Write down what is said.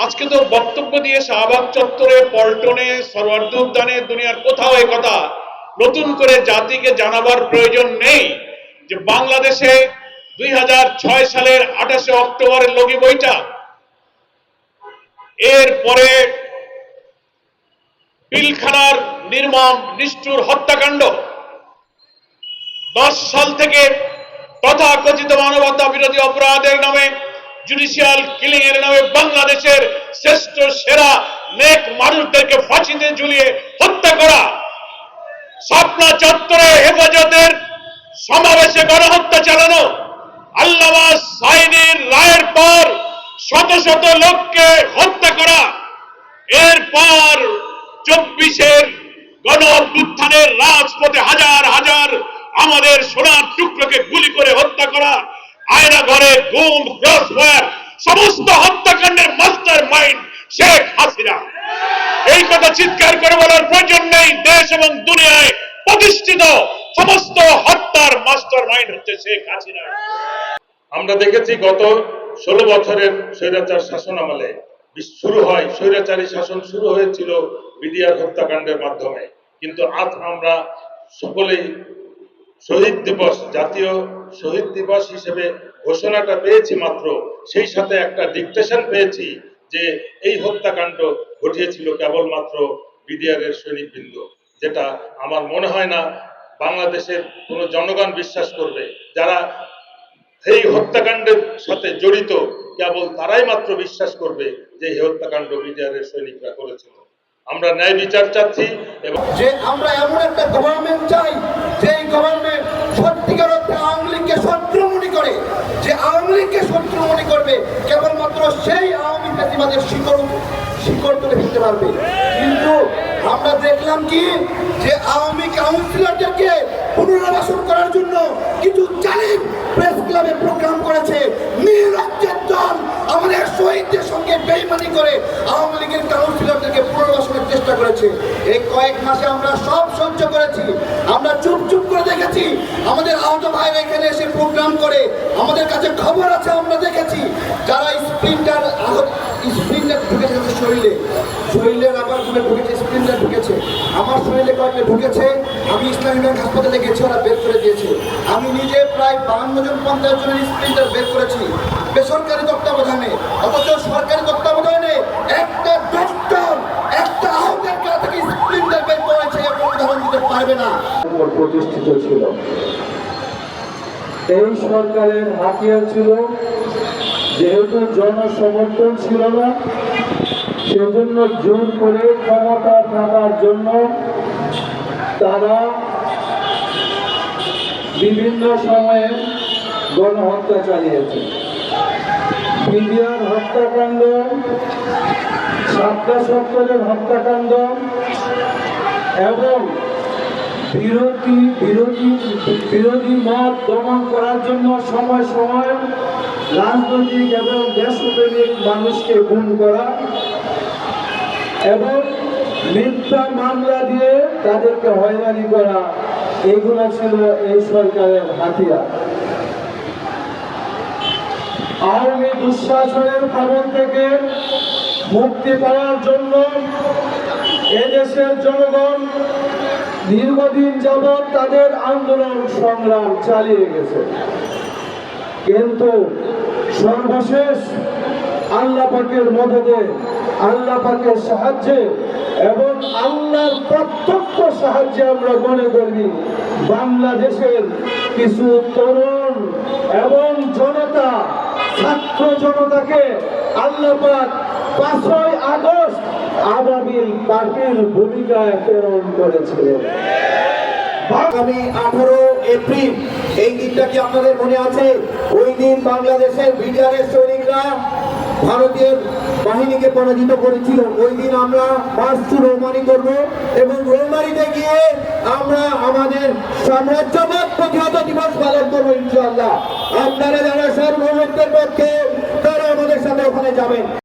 আজকে তো বক্তব্য দিয়ে শাহবাগ চত্বরে পল্টনে সর্বার্ধ উদ্যানে দুনিয়ার কোথাও কথা নতুন করে জাতিকে জানাবার প্রয়োজন নেই যে বাংলাদেশে দুই হাজার ছয় সালের আঠাশে অক্টোবরের লগি বইটা এরপরে পিলখানার নির্মম নিষ্ঠুর হত্যাকাণ্ড। দশ সাল থেকে তথাকথিত মানবতা বিরোধী অপরাধের নামে জুডিশিয়াল কিলিং এর নামে বাংলাদেশের শ্রেষ্ঠ সেরা নেক মানুষদেরকে ফাঁসিতে ঝুলিয়ে হত্যা করা। স্বপ্না চত্বরে হেফাজতের সমাবেশে গণহত্যা চালানো। আল্লামা সাইনির রায়ের পর শত শত লোককে হত্যা করা। এরপর চব্বিশের গণ অভ্যুত্থানের রাজপথে হাজার হাজার আমাদের সোনার টুকরোকে গুলি করে হত্যা করা। আয়না ঘরে গুম ক্রস সমস্ত হত্যাকাণ্ডের মাস্টার মাইন্ড শেখ হাসিনা। এই কথা চিৎকার করে বলার প্রয়োজন নেই, দেশ এবং দুনিয়ায় প্রতিষ্ঠিত সমস্ত হত্যার মাস্টার মাইন্ড হচ্ছে শেখ হাসিনা। আমরা দেখেছি গত ষোলো বছরের স্বৈরাচার শাসন আমলে শুরু হয়, স্বৈরাচারী শাসন শুরু হয়েছিল বিডিআর হত্যাকাণ্ডের মাধ্যমে। কিন্তু আজ আমরা সকলেই শহীদ দিবস, জাতীয় শহীদ দিবস হিসেবে ঘোষণাটা পেয়েছি মাত্র। সেই সাথে একটা ডিকটেশন পেয়েছি যে এই হত্যাকাণ্ড ঘটিয়েছিল কেবলমাত্র বিডিআর এর সৈনিকবৃন্দ, যেটা আমার মনে হয় না বাংলাদেশের কোনো জনগণ বিশ্বাস করবে। যারা এই হত্যাকাণ্ডের সাথে জড়িত, কেবল তারাই মাত্র বিশ্বাস করবে যে এই হত্যাকাণ্ড বিডিআরের সৈনিকরা করেছিল। আমরা ন্যায় বিচার চাচ্ছি এবং যে আমরা এমন একটা গভর্নমেন্ট চাই, যে গভর্নমেন্ট আওয়ামী লীগকে শত্রু মনে করবে, কেবলমাত্র সেই আওয়ামী প্রতিবাদের শিকড় শিকড় তুলে ফেলতে পারবে। কিন্তু আমরা দেখলাম কি? যে আওয়ামী কাউন্সিলরদেরকে পুনর্বাসন করার জন্য কিছু জালিম প্রেস ক্লাবে প্রোগ্রাম করেছে। নীল দল আমাদের শহীদদের সঙ্গে বেইমানি করে আওয়ামী লীগের কাউন্সিলরদেরকে পুনর্বাসনের চেষ্টা করেছে। এই কয়েক মাসে আমরা সব সহ্য করেছি। আমরা চুপ চুপ করে দেখেছি, আমাদের আমাদের কাছে খবর আছে, আমরা দেখেছি। যারা স্প্রিন্টার আহত, স্প্রিন্টার ঢুকেছে তাদের শরীরে। শরীরে রাবারগুলো ঢুকেছে, স্প্রিন্টার ঢুকেছে। আমার শরীরে কয়েকটা ঢুকেছে, আমি ইসলামী ব্যাংক হাসপাতালে গেছি, ওরা বের করে দিয়েছে। আমি নিজে প্রায় বাহান্ন জন, পঞ্চাশ জনের স্প্রিন্টার বের করেছি, বেসরকারি তত্ত্বাবধানে। অথচ সরকারি তত্ত্বাবধানে একটা ডক্টর একটা আহতের গা থেকে স্প্রিন্টার বের করেছে এবং উদাহরণ দিতে পারবে না। প্রতিষ্ঠিত ছিল। এই সরকারের হাতিয়ার ছিল, যেহেতু জনসমর্থন ছিল না, সেজন্য জোর করে ক্ষমতা থাকার জন্য তারা বিভিন্ন সময়ে গণহত্যা চালিয়েছে। বিডিআর হত্যাকাণ্ড, সাতটা সত্তরের হত্যাকাণ্ড, এবং বিরোধী বিরোধী বিরোধী মত দমন করার জন্য সময় সময়, রাজনৈতিক এবং দেশপ্রেমিক মানুষকে গুম করা এবং মিথ্যা মামলা দিয়ে তাদেরকে হয়রানি করা, এগুলো ছিল এই সরকারের হাতিয়ার। আওয়ামী দুঃশাসনের কবল থেকে মুক্তি পাওয়ার জন্য এদেশের জনগণ দীর্ঘদিন যাবৎ তাদের আন্দোলন সংগ্রাম চালিয়ে গেছে। কিন্তু সর্বশেষ আল্লাহ পাকের মদদে, আল্লাহ সাহায্যে এবং আল্লাহর প্রত্যক্ষ সাহায্যে আমরা মনে করি, বাংলাদেশের কিছু তরুণ এবং জনতা, ছাত্র জনতাকে আল্লাহ পাক পাঁচই আগস্ট পার্টির প্রেরণ করেছিলেন। আঠারো এপ্রিল, এই দিনটা কি আপনাদের মনে আছে? ওই দিন বাংলাদেশের বিডিআরের সৈনিকরা বাহিনীকে পরাজিত করেছিল। ওই দিন আমরা মার্চ টু রৌমারি করব এবং রৌমারিতে গিয়ে আমরা আমাদের সাম্রাজ্যবাদ প্রতিহত দিবস পালন করব ইনশাআল্লাহ। আপনারা যারা সার্বভৌমত্বের পক্ষে, তারা আমাদের সাথে ওখানে যাবেন।